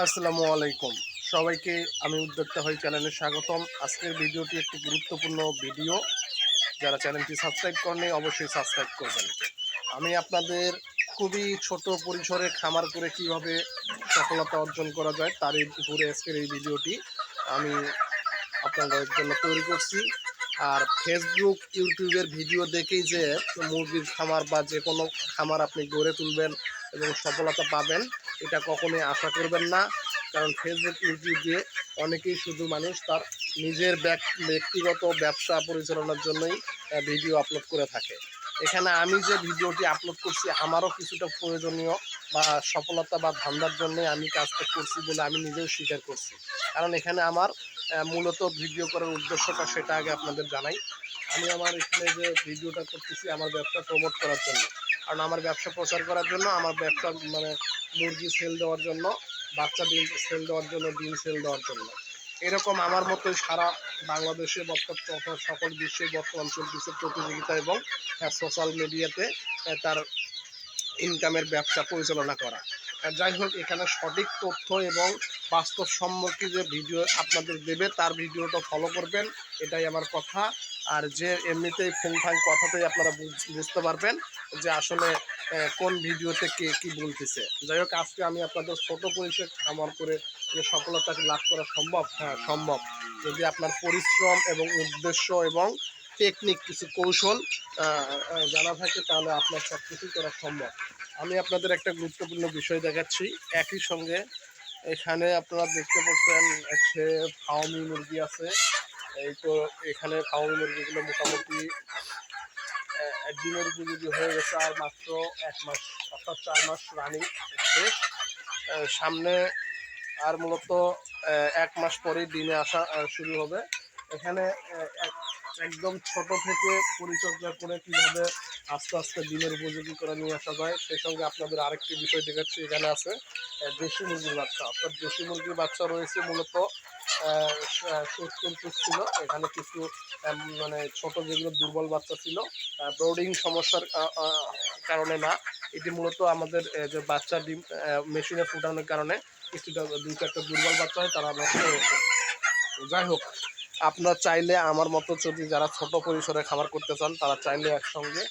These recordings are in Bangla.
আসসালামু আলাইকুম। সবাইকে আমি উদ্যোক্তা হই চ্যানেলে স্বাগতম। আজকের ভিডিওটি একটি গুরুত্বপূর্ণ ভিডিও। যারা চ্যানেলটি সাবস্ক্রাইব করেনি অবশ্যই সাবস্ক্রাইব করবেন। আমি আপনাদের খুবই ছোট পরিসরে খামার করে কীভাবে সফলতা অর্জন করা যায়, তার উপরে আজকের এই ভিডিওটি আমি আপনাদের জন্য তৈরি করছি। আর ফেসবুক ইউটিউবের ভিডিও দেখেই যে মুরগির খামার বা যে কোনো খামার আপনি গড়ে তুলবেন এবং সফলতা পাবেন এটা কখনোই আশা করবেন না, কারণ ফেসবুক ইউটিউব দিয়ে অনেকেই শুধু মানুষ তার নিজের ব্যক্তিগত ব্যবসা পরিচালনার জন্যই ভিডিও আপলোড করে থাকে। এখানে আমি যে ভিডিওটি আপলোড করছি, আমারও কিছুটা প্রয়োজনীয় বা সফলতা বা ধান্দার জন্য আমি কাজটা করছি বলে আমি নিজেও স্বীকার করছি। কারণ এখানে আমার মূলত ভিডিও করার উদ্দেশ্যটা সেটা আগে আপনাদের জানাই। আমি আমার এখানে যে ভিডিওটা করতেছি, আমার ব্যবসা প্রমোট করার জন্য। কারণ আমার ব্যবসা প্রচার করার জন্য, আমার ব্যবসা মানে মুরগি সেল দেওয়ার জন্য, বাচ্চা ডিম সেল দেওয়ার জন্য, ডিম সেল দেওয়ার জন্য। এরকম আমার মতোই সারা বাংলাদেশে বর্তমান সকল বিশ্বে বর্তমান চলতেছে প্রতিযোগিতা এবং সোশ্যাল মিডিয়াতে তার ইনকামের ব্যবসা পরিচালনা করা। যাই হোক, এখানে সঠিক তথ্য এবং বাস্তবসম্মতি যে ভিডিও আপনাদের দেবে, তার ভিডিওটা ফলো করবেন, এটাই আমার কথা। আর যে এমনিতেই ফোংফাং কথাতেই আপনারা বুঝ- বুঝতে পারবেন যে আসলে কোন ভিডিওতে কে কি বলতেছে। যাই হোক, আজকে আমি আপনাদের ছোট পরিসর খামার করে যে সফলতা লাভ করা সম্ভব হ্যাঁ সম্ভব। যদি আপনার পরিশ্রম এবং উদ্দেশ্য এবং টেকনিক কিছু কৌশল জানা থাকে, তাহলে আপনার সব কিছুই করা সম্ভব। আমি আপনাদের একটা গুরুত্বপূর্ণ বিষয় দেখাচ্ছি। একই সঙ্গে এখানে আপনারা দেখতে পাচ্ছেন হচ্ছে ফাউমি মুরগি আছে। এই তো এখানে ফাউমি মুরগিগুলো মোটামুটি ডিমের উপযোগী হয়ে গেছে আর মাত্র এক মাস, অর্থাৎ চার মাস রানিং সামনে আর মূলত এক মাস পরেই ডিমে আসা শুরু হবে। এখানে এক- একদম ছোট থেকে পরিচর্যা করে কীভাবে আস্তে আস্তে ডিমের উপযোগী করে নিয়ে আসা যায়, সেই সঙ্গে আপনাদের আরেকটি বিষয় দেখাচ্ছি, এখানে আছে দেশি মুরগির বাচ্চা। অর্থাৎ দেশি মুরগির বাচ্চা রয়েছে মূলত পিস ছিল, এখানে কিছু মানে ছোট যেগুলো দুর্বল বাচ্চা ছিল ব্রোডিং সমস্যার কারণে না। এটি মূলত আমাদের যে বাচ্চা ডিম মেশিনে ফুটানোর কারণে কিছুটা, দুই চারটা দুর্বল বাচ্চা হয়, তারা নষ্ট হয়েছে যাই হোক আপনারা চাইলে আমার মতো যদি যারা ছোট পরিসরে খাবার করতে চান, তারা চাইলে একসঙ্গে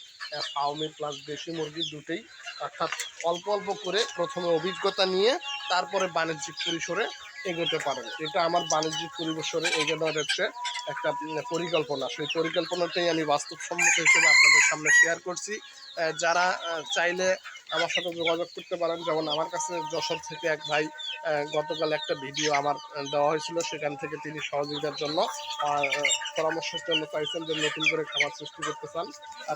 ফাউমি প্লাস দেশি মুরগি দুটোই, অর্থাৎ অল্প অল্প করে প্রথমে অভিজ্ঞতা নিয়ে তারপরে বাণিজ্যিক পরিসরে এগোতে পারেন। এটা আমার বাণিজ্যিক পরিবেশরে এগোনোর হচ্ছে একটা পরিকল্পনা। সেই পরিকল্পনাটাই আমি বাস্তবসম্মত হিসেবে আপনাদের সামনে শেয়ার করছি। যারা চাইলে আমার সাথে যোগাযোগ করতে পারেন। যেমন আমার কাছে যশোর থেকে এক ভাই গতকাল একটা ভিডিও আমার দেওয়া হয়েছিল। সেখান থেকে তিনি সহযোগিতার জন্য পরামর্শের জন্য চাইছেন যে নতুন করে খাবার সৃষ্টি করতে চান।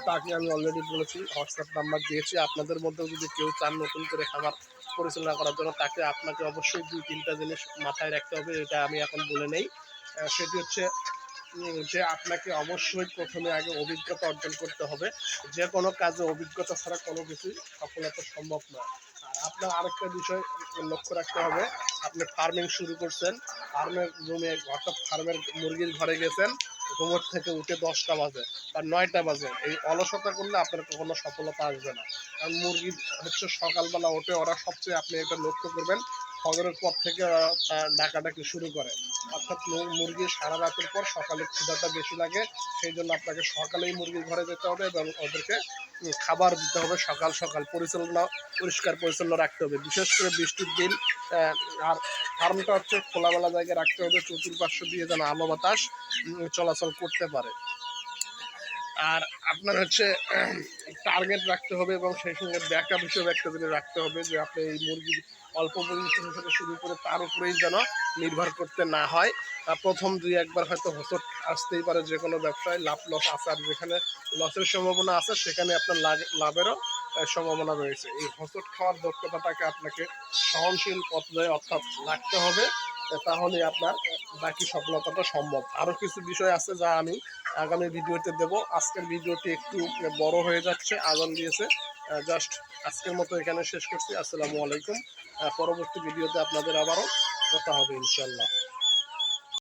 তাকে আমি অলরেডি বলেছি হোয়াটসঅ্যাপ নাম্বার দিয়েছি। আপনাদের মধ্যেও যদি কেউ চান নতুন করে খাবার পরিচালনা করার জন্য, তাকে আপনাকে অবশ্যই দুই, তিনটা জিনিস মাথায় রাখতে হবে, এটা আমি এখন বলে নেই। সেটি হচ্ছে যে আপনাকে অবশ্যই প্রথমে আগে অভিজ্ঞতা অর্জন করতে হবে। যে কোনো কাজে অভিজ্ঞতা ছাড়া কোনো কিছুই সফলতা সম্ভব নয়। আর আপনার আরেকটা বিষয় লক্ষ্য রাখতে হবে, আপনি ফার্মিং শুরু করছেন ফার্মের রুমে অর্থাৎ ফার্মের মুরগির ঘরে গেছেন ঘুমোর থেকে উঠে দশটা বাজে বা নয়টা বাজে। এই অলসতা করলে আপনার কখনো সফলতা আসবে না। কারণ মুরগি হচ্ছে সকালবেলা ওঠে, ওরা সবচেয়ে আপনি এটা লক্ষ্য করবেন ফজরের পর থেকে ডাকাডাকি শুরু করে। অর্থাৎ মুরগি সারা রাতের পর সকালে ক্ষুধাটা বেশি লাগে, সেই জন্য আপনাকে সকালেই মুরগির ঘরে যেতে হবে এবং ওদেরকে খাবার দিতে হবে সকাল সকাল। পরিচালনা পরিষ্কার পরিচ্ছন্ন রাখতে হবে। বিশেষ করে বৃষ্টির দিন আর ফার্মটা হচ্ছে খোলামেলা জায়গায় রাখতে হবে। চতুর্পার্শ্ব দিয়ে যেন আলো বাতাস চলাচল করতে পারে। আর আপনার হচ্ছে টার্গেট রাখতে হবে এবং সেই সঙ্গে ব্যাকআপ হিসেবে একটা জিনিস রাখতে হবে যে আপনি এই মুরগির অল্প পরিশ্রম থেকে শুরু করে তার উপরেই যেন নির্ভর করতে না হয়। প্রথম দুই একবার হয়তো হোসট আসতেই পারে যে কোনো ব্যবসায়, লাভ লস আছে। আর যেখানে লসের সম্ভাবনা আছে, সেখানে আপনার লাভেরও সম্ভাবনা রয়েছে। এই হোসট খাওয়ার দক্ষতাটাকে আপনাকে সহনশীল পর্যায়ে অর্থাৎ রাখতে হবে। তাহলে আপনার বাকি সফলতাটা সম্ভব। আরও কিছু বিষয় আছে যা আমি আগামী ভিডিওতে দেব। আজকের ভিডিওটি একটু বড় হয়ে যাচ্ছে, আগাম দিয়েছে। জাস্ট আজকের মতো এখানে শেষ করছি। আসসালামু আলাইকুম। পরবর্তী ভিডিওতে আপনাদের আবারও কথা হবে ইনশাল্লাহ